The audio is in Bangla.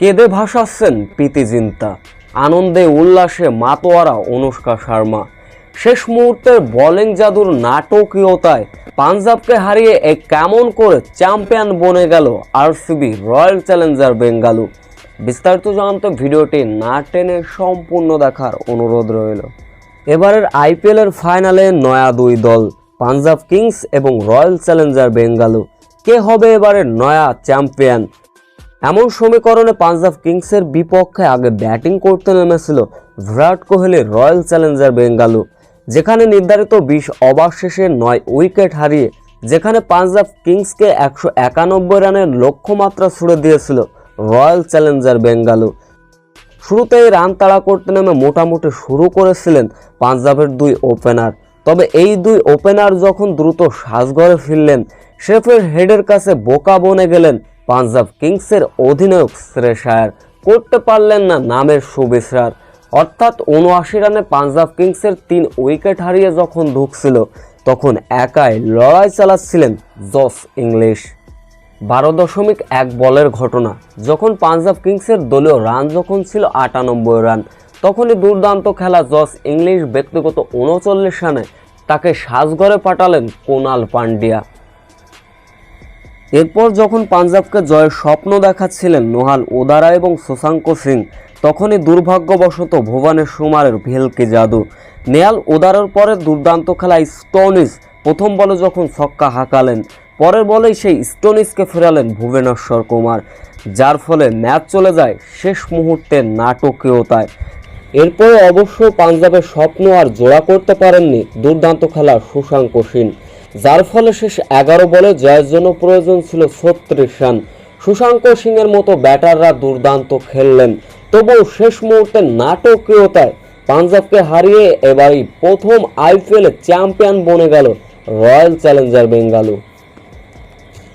কেঁদে ভাসাচ্ছেন প্রীতি জিন্তা আনন্দে উল্লাসে মাতোয়ারা অনুষ্কা শর্মা। শেষ মুহূর্তের বোলিং জাদুর নাটকীয়তায় পাঞ্জাবকে হারিয়ে এক কেমন করে চ্যাম্পিয়ন বনে গেল আরসিবি রয়্যাল চ্যালেঞ্জার বেঙ্গালু বিস্তারিত জানতে ভিডিওটি না টেনে সম্পূর্ণ দেখার অনুরোধ রইল। এবারের আইপিএলের ফাইনালে নয়া দুই দল, পাঞ্জাব কিংস এবং রয়্যাল চ্যালেঞ্জার বেঙ্গালু কে হবে এবারের নয়া চ্যাম্পিয়ন? এমন সমীকরণে পাঞ্জাব কিংসের বিপক্ষে আগে ব্যাটিং করতে নেমেছিল বিরাট কোহলি রয়্যাল চ্যালেঞ্জার বেঙ্গালু যেখানে নির্ধারিত বিশ ওভার শেষে নয় উইকেট হারিয়ে, যেখানে পাঞ্জাব কিংসকে একশো একানব্বই রানের লক্ষ্যমাত্রা ছুড়ে দিয়েছিল রয়্যাল চ্যালেঞ্জার বেঙ্গালু শুরুতেই রান তাড়া করতে নেমে মোটামুটি শুরু করেছিলেন পাঞ্জাবের দুই ওপেনার। তবে এই দুই ওপেনার যখন দ্রুত সাজঘরে ফিরলেন, শেফের হেডের কাছে বোকা বনে গেলেন পাঞ্জাব কিংসের অধিনায়ক শ্রেশায়ার করতে পারলেন না নামের সুবিশ্রার। অর্থাৎ উনআশি রানে পাঞ্জাব কিংসের তিন উইকেট হারিয়ে যখন ঢুকছিল তখন একাই লড়াই চালাচ্ছিলেন জস ইংলিশ। বারো দশমিক এক বলের ঘটনা, যখন পাঞ্জাব কিংসের দলীয় রান যখন ছিল আটানব্বই রান, তখনই দুর্দান্ত খেলা জস ইংলিশ ব্যক্তিগত উনচল্লিশ রানে তাকে সাজঘরে পাঠালেন কোনাল পান্ডিয়া। এরপর যখন পাঞ্জাবকে জয়ের স্বপ্ন দেখাচ্ছিলেন নোহাল ওদারা এবং শশাঙ্ক সিং, তখনই দুর্ভাগ্যবশত ভুবনের সুমারের ভেলকে জাদু। নেয়াল ওদারার পরে দুর্দান্ত খেলা স্টোনিস প্রথম বলে যখন ছক্কা হাঁকালেন, পরের বলেই সেই স্টোনিসকে ফেরালেন ভুবনেশ্বর কুমার, যার ফলে ম্যাচ চলে যায় শেষ মুহূর্তের নাটকীয়তায়। এরপরে অবশ্য পাঞ্জাবের স্বপ্ন আর জোড়া করতে পারেননি দুর্দান্ত খেলা সুশাঙ্ক সিং। যার ফলে শেষ এগারো বলে জয়ের জন্য প্রয়োজন ছিল ছত্রিশ রান। সুশাঙ্ক সিংয়ের মতো ব্যাটাররা দুর্দান্ত খেললেন। তবুও শেষ মুহূর্তে নাটকীয়তায় পাঞ্জাবকে হারিয়ে এবারই প্রথম আইপিএলে চ্যাম্পিয়ন বনে গেল রয়্যাল চ্যালেঞ্জার বেঙ্গালু